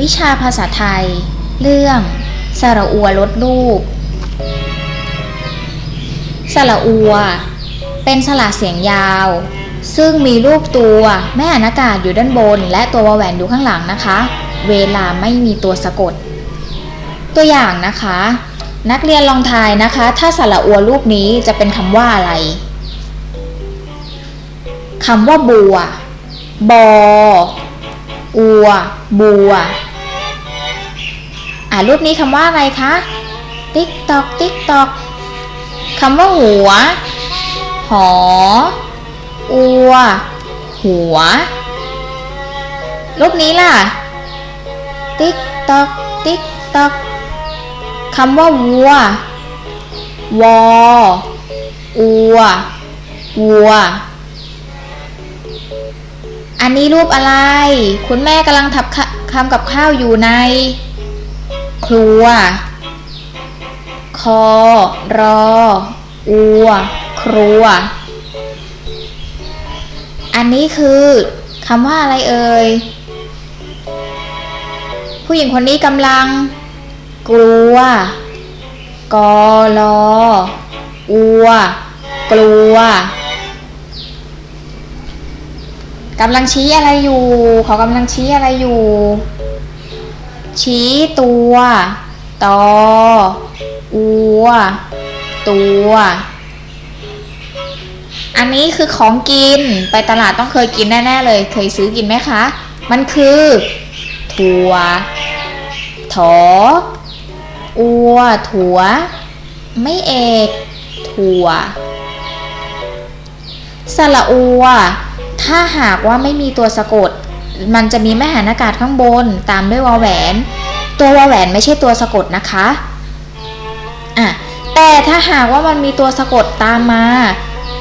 วิชาภาษาไทย เรื่องสระอัวลดรูปสระอัว เป็นสระเสียงยาว ซึ่งมีรูปตัวแม่อานากาศอยู่ด้านบน และตัววแหวนอยู่ข้างหลังนะคะ เวลาไม่มีตัวสะกด ตัวอย่างนะคะ นักเรียนลองทายนะคะ ถ้าสระอัวรูปนี้จะเป็นคำว่าอะไรคำว่าบัว บอ อัว บัว อ่ารูปนี้คำว่าอะไรคะ ติ๊กตอก ติ๊กตอกคำว่าหัว หอ อัว หัว รูปนี้ล่ะ ติ๊กตอก ติ๊กตอกคำว่าวัว วอ อัว วัว อันนี้รูปอะไร คุณแม่กำลังทับทำกับข้าวอยู่ใน ครัว คอ รอ อัว ครัว อันนี้คือคำว่าอะไรเอ่ย ผู้หญิงคนนี้กำลัง กลัว กอลอ อัว กลัว กำลังชี้อะไรอยู่ เขากำลังชี้อะไรอยู่ ชี้ตัวตออัว ตัว อันนี้คือของกินไปตลาดต้องเคยกินแน่ๆเลย เคยซื้อกินไหมคะ มันคือ ถั่ว ถอ อัว ถั่ว ไม่เอก ถั่วสระอัว ถ้าหากว่าไม่มีตัวสะกด มันจะมีแม่หันอากาศข้างบน ตามด้วยวอแหวน ตัววอแหวนไม่ใช่ตัวสะกดนะคะอะแต่ถ้าหากว่ามันมีตัวสะกดตามมา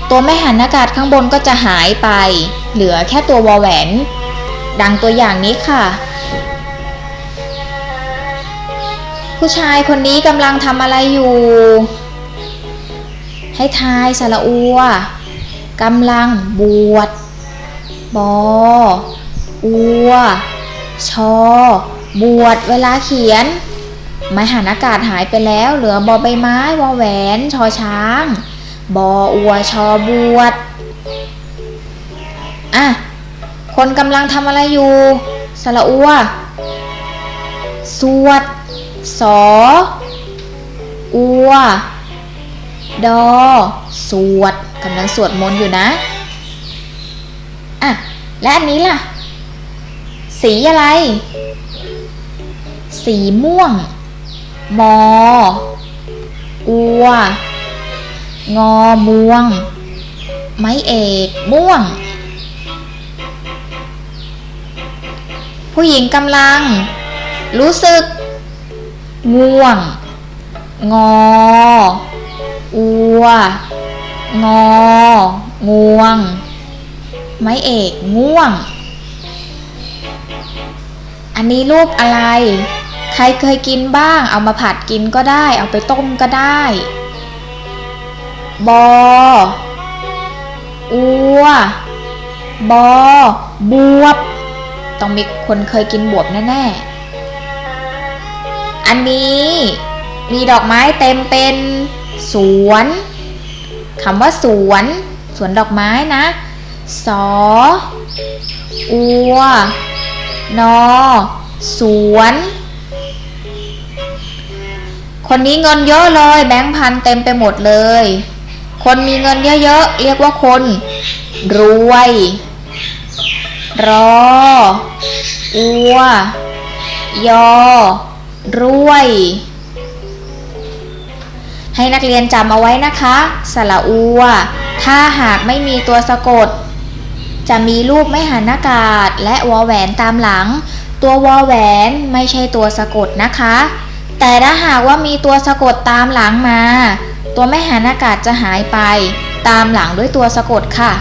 ตัวแม่หันอากาศข้างบนก็จะหายไป เหลือแค่ตัววอแหวน ดังตัวอย่างนี้ค่ะ ผู้ชายคนนี้กำลังทำอะไรอยู่ ให้ทายสระอัวกำลังบวช บออัว ชอ บวชเวลาเขียน ไม้หันอากาศหายไปแล้ว เหลือบอใบไม้วอแหวน ชอช้าง บออัว ชอบวชอะ คนกำลังทำอะไรอยู่ สระอัว สวด สอ อัว ดอ สวดกำลังสวดมนต์อยู่นะ อะ และอันนี้ล่ะ สีอะไร สีม่วง มอ อัว งอม่วง ไม้เอกม่วง ผู้หญิงกำลัง รู้สึก ง่วง งอ อัว งอ ง่วง ไม้เอกง่วง อันนี้รูปอะไร ใครเคยกินบ้าง เอามาผัดกินก็ได้ เอาไปต้มก็ได้ บอ อัว บอ บวบ ต้องมีคนเคยกินบวบแน่ๆ อันนี้มีดอกไม้เต็มเป็นสวนคำว่าสวน สวนดอกไม้นะ สอ อัว นอ สวน คนนี้เงินเยอะเลย แบงค์พันเต็มไปหมดเลย คนมีเงินเยอะๆ เรียกว่าคน รวย รอ อัว ยอ รวยให้นักเรียนจำเอาไว้นะคะ สระอัว ถ้าหากไม่มีตัวสะกด จะมีรูปไม่หันอากาศและวอแหวนตามหลัง ตัววอแหวนไม่ใช่ตัวสะกดนะคะ แต่ถ้าหากว่ามีตัวสะกดตามหลังมา ตัวไม่หันอากาศจะหายไป ตามหลังด้วยตัวสะกดค่ะ